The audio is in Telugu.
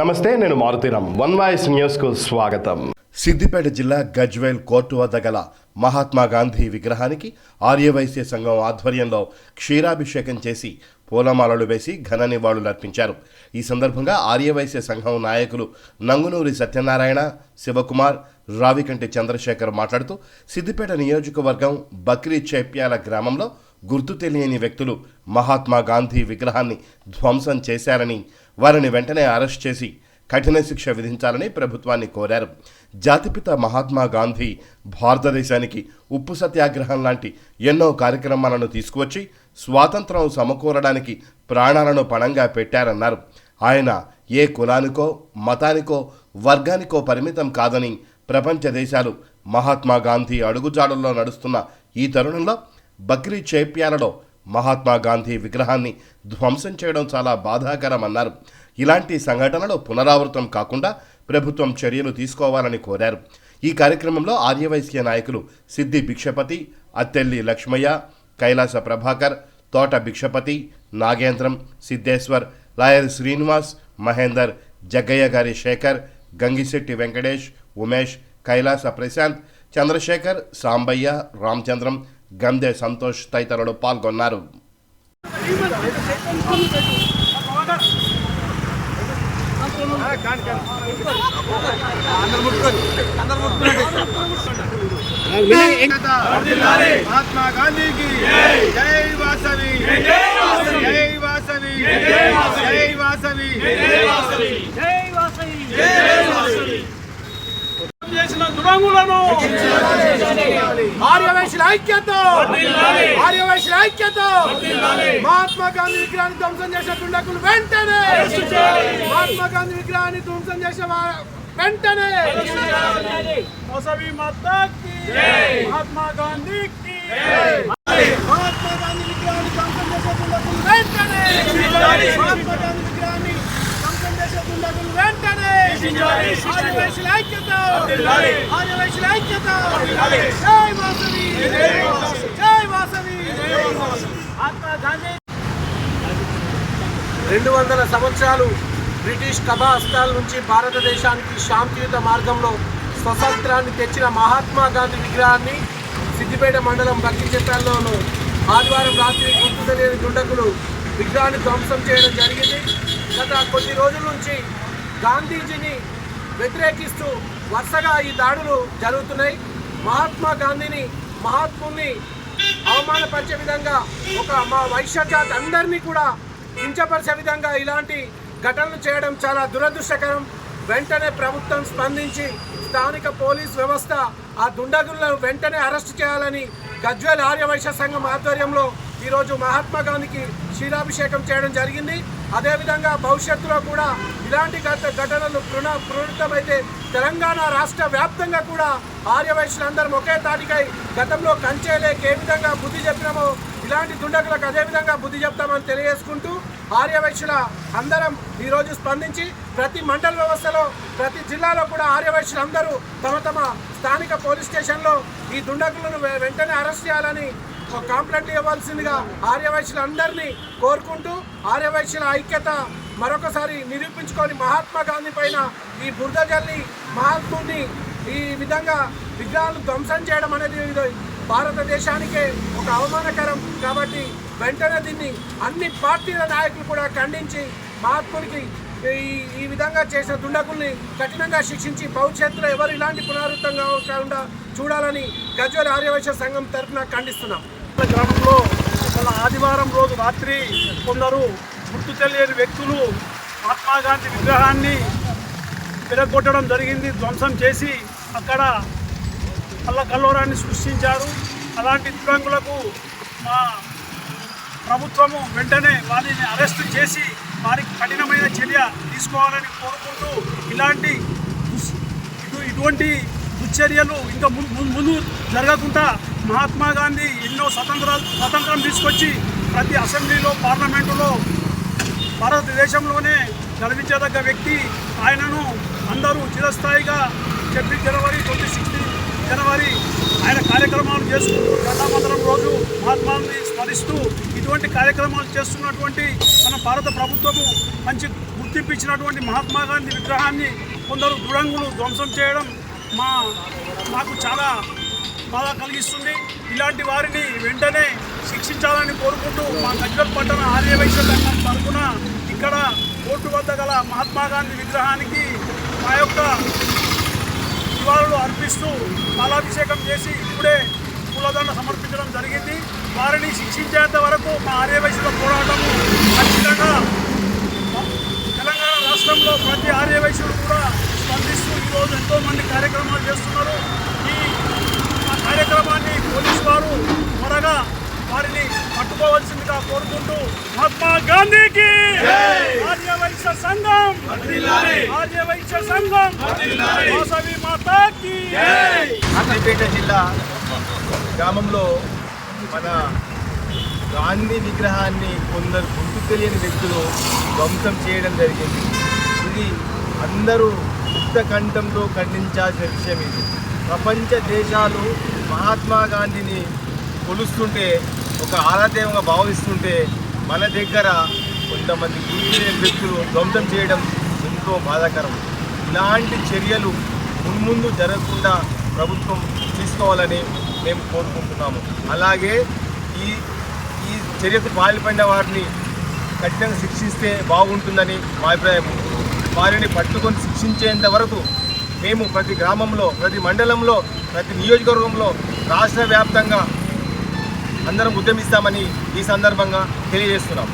నమస్తే నేను మారుతీరామ్ వన్ వాయిస్ న్యూస్కు స్వాగతం. సిద్దిపేట జిల్లా గజ్వేల్ కోర్టు వద్ద గల మహాత్మా గాంధీ విగ్రహానికి ఆర్యవైశ్య సంఘం ఆధ్వర్యంలో క్షీరాభిషేకం చేసి పూలమాలలు వేసి ఘన నివాళులర్పించారు ఈ సందర్భంగా ఆర్యవైశ్య సంఘం నాయకులు నంగునూరి సత్యనారాయణ శివకుమార్ రావికంటి చంద్రశేఖర్ మాట్లాడుతూ సిద్దిపేట నియోజకవర్గం బక్రీ చేప్యాల గ్రామంలో గుర్తు తెలియని వ్యక్తులు మహాత్మా గాంధీ విగ్రహాన్ని ధ్వంసం చేశారని వారిని వెంటనే అరెస్ట్ చేసి కఠిన శిక్ష విధించాలని ప్రభుత్వాన్ని కోరారు. జాతిపిత మహాత్మా గాంధీ భారతదేశానికి ఉప్పు సత్యాగ్రహం లాంటి ఎన్నో కార్యక్రమాలను తీసుకువచ్చి స్వాతంత్రం సమకూరడానికి ప్రాణాలను పణంగా పెట్టారన్నారు. ఆయన ఏ కులానికో మతానికో వర్గానికో పరిమితం కాదని ప్రపంచ దేశాలు మహాత్మా గాంధీ అడుగుజాడల్లో నడుస్తున్న ఈ తరుణంలో బక్రీ చేప్యాలలో మహాత్మా గాంధీ విగ్రహాన్ని ధ్వంసం చేయడం చాలా బాధాకరమన్నారు. ఇలాంటి సంఘటనలు పునరావృతం కాకుండా ప్రభుత్వం చర్యలు తీసుకోవాలని కోరారు. ఈ కార్యక్రమంలో ఆర్యవైశ్య నాయకులు సిద్ధి భిక్షపతి అత్తెల్లి లక్ష్మయ్య కైలాస ప్రభాకర్ తోట భిక్షపతి నాగేంద్రం సిద్ధేశ్వర్ లాయర్ శ్రీనివాస్ మహేందర్ జగ్గయ్య గారి శేఖర్ గంగిశెట్టి వెంకటేష్ ఉమేష్ కైలాస ప్రశాంత్ చంద్రశేఖర్ సాంబయ్య రామచంద్రం గంధే సంతోష్ తదితరులు పాల్గొన్నారు. చేసిన దురంగులను ఆర్యవైశ్యుల ఐక్యత! ఆర్యవైశ్యుల ఐక్యత! మహాత్మా గాంధీ విగ్రహాన్ని ధ్వంసం చేసే దుండకులు వెంటనే! మహాత్మా గాంధీ విగ్రహాన్ని ధ్వంసం చేసే వా- వెంటనే! మహాత్మా గాంధీకి మహాత్మా గాంధీ విగ్రహాన్ని ధ్వంసం చేసే దుండకులు వెంటనే! మహాత్మా గాంధీ విగ్రహాన్ని వెంటనే ఐక్యత ఐక్యత జై వాసవి జై వాసవి గాంధీ రెండు వందల సంవత్సరాలు బ్రిటిష్ కబాస్తాల నుంచి భారతదేశానికి శాంతియుత మార్గంలో స్వతంత్రాన్ని తెచ్చిన మహాత్మా గాంధీ విగ్రహాన్ని సిద్దిపేట మండలం బక్కిచెప్పాల్లోను ఆదివారం రాత్రి గుర్తు తెలియని దుండకులు విగ్రహాన్ని ధ్వంసం చేయడం జరిగింది. గత కొద్ది రోజుల నుంచి గాంధీజీని వ్యతిరేకిస్తూ వరుసగా ఈ దాడులు జరుగుతున్నాయి. మహాత్మా గాంధీని మహాత్ముని అవమానపరిచే విధంగా ఒక మా వైశ్య జాతి అందరినీ కూడా కించపరిచే విధంగా ఇలాంటి ఘటనలు చేయడం చాలా దురదృష్టకరం. వెంటనే ప్రభుత్వం స్పందించి స్థానిక పోలీస్ వ్యవస్థ ఆ దుండగులను వెంటనే అరెస్ట్ చేయాలని గజ్వేల్ ఆర్యవైశ్య సంఘం ఆధ్వర్యంలో ఈరోజు మహాత్మా గాంధీకి క్షీరాభిషేకం చేయడం జరిగింది. అదేవిధంగా భవిష్యత్తులో కూడా ఇలాంటి ఘటనలు పున పునరుద్ధమైతే తెలంగాణ రాష్ట్ర వ్యాప్తంగా కూడా ఆర్యవైశ్యులందరం ఒకే తాటికై గతంలో కంచేలేక ఏ విధంగా బుద్ధి చెప్పినామో ఇలాంటి దుండగులకు అదేవిధంగా బుద్ధి చెప్తామని తెలియజేసుకుంటూ ఆర్యవైశ్యుల అందరం ఈరోజు స్పందించి ప్రతి మండల వ్యవస్థలో ప్రతి జిల్లాలో కూడా ఆర్యవైశ్యులందరూ తమ తమ స్థానిక పోలీస్ స్టేషన్లో ఈ దుండగులను వెంటనే అరెస్ట్ చేయాలని కాంప్లైంట్ ఇవ్వాల్సిందిగా ఆర్యవైశ్యులందరినీ కోరుకుంటూ ఆర్యవైశ్యుల ఐక్యత మరొకసారి నిరూపించుకొని మహాత్మా గాంధీ పైన ఈ బురద జల్లి మహాత్ముడిని ఈ విధంగా విగ్రహాలను ధ్వంసం చేయడం అనేది ఇది భారతదేశానికే ఒక అవమానకరం. కాబట్టి వెంటనే దీన్ని అన్ని పార్టీల నాయకులు కూడా ఖండించి మహాత్ముడికి ఈ ఈ విధంగా చేసిన దుండకుల్ని కఠినంగా శిక్షించి భవిష్యత్తులో ఎవరు ఇలాంటి పునరావృతం కాకుండా చూడాలని గజ్వల్ ఆర్యవైశ్య సంఘం తరఫున ఖండిస్తున్నాం. గ్రామంలో గల ఆదివారం రోజు రాత్రి కొందరు గుర్తు తెలియని వ్యక్తులు మహాత్మాగాంధీ విగ్రహాన్ని విరగొట్టడం జరిగింది ధ్వంసం చేసి అక్కడ అల్లకల్లోరాన్ని సృష్టించారు. అలాంటి దివ్యాంగులకు మా ప్రభుత్వము వెంటనే వారిని అరెస్ట్ చేసి వారికి కఠినమైన చర్య తీసుకోవాలని కోరుకుంటూ ఇలాంటి ఇటు- ఇటువంటి దుశ్చర్యలు ఇంకా ము- ముందు జరగకుండా మహాత్మా గాంధీ ఎన్నో స్వతంత్ర స్వతంత్రం తీసుకొచ్చి ప్రతి అసెంబ్లీలో పార్లమెంటులో భారతదేశంలోనే గర్వించదగ్గ వ్యక్తి. ఆయనను అందరూ చిరస్థాయిగా చెప్పి జనవరి ట్వంటీ సిక్స్టీన్ జనవరి ఆయన కార్యక్రమాలు చేసుకుంటూ జెండామందరం రోజు మహాత్మాని స్మరిస్తూ ఇటువంటి కార్యక్రమాలు చేస్తున్నటువంటి మన భారత ప్రభుత్వము మంచి గుర్తింపు ఇచ్చినటువంటి మహాత్మా గాంధీ విగ్రహాన్ని కొందరు దురంగులు ధ్వంసం చేయడం మా మాకు చాలా బాధ కలిగిస్తుంది. ఇలాంటి వారిని వెంటనే శిక్షించాలని కోరుకుంటూ మా గజ్వల్ పట్టణ ఆర్యవైశ్య సంఘం తరఫున ఇక్కడ కోర్టు వద్ద గల మహాత్మా గాంధీ విగ్రహానికి మా యొక్క నివాళులు అర్పిస్తూ పాలాభిషేకం చేసి ఇప్పుడే పూలదండ సమర్పించడం జరిగింది. వారిని శిక్షించేంత వరకు మా ఆర్యవైశ్యుల పోరాటము ఖచ్చితంగా తెలంగాణ రాష్ట్రంలో ప్రతి ఆర్యవైశ్యుడు కూడా స్పందిస్తూ ఈరోజు ఎంతో మంది కార్యక్రమాలు చేస్తున్నారు ఈ ఆ కార్యక్రమాన్ని పోలీసు వారు త్వరగా వారిని పట్టుకోవాల్సిందిగా కోరుకుంటూ మహాత్మా గాంధీకి ఆర్యవైశ్య సంఘం ఆర్యవైశ్య సంఘం వాసవి మాతాకి. అన్నపేట జిల్లా గ్రామంలో మన గాంధీ విగ్రహాన్ని కొందరు గుర్తు తెలియని వ్యక్తులు ధ్వంసం చేయడం జరిగింది. ఇది అందరూ ముక్త కంఠంతో ఖండించాల్సిన విషయం ఇది. ప్రపంచ దేశాలు మహాత్మా గాంధీని కొలుస్తుంటే ఒక ఆరాధ్యంగా భావిస్తుంటే మన దగ్గర కొంతమంది గుర్తు వ్యక్తులు ధ్వంసం చేయడం ఎంతో బాధాకరం. ఇలాంటి చర్యలు మున్ముందు జరగకుండా ప్రభుత్వం తీసుకోవాలని మేము కోరుకుంటున్నాము. అలాగే ఈ ఈ చర్యకు పాల్పడిన వారిని కఠినంగా శిక్షిస్తే బాగుంటుందని మా అభిప్రాయం. వారిని పట్టుకొని శిక్షించేంత వరకు మేము ప్రతి గ్రామంలో ప్రతి మండలంలో ప్రతి నియోజకవర్గంలో రాష్ట్ర వ్యాప్తంగా అందరం ఉద్యమిస్తామని ఈ సందర్భంగా తెలియజేస్తున్నాం.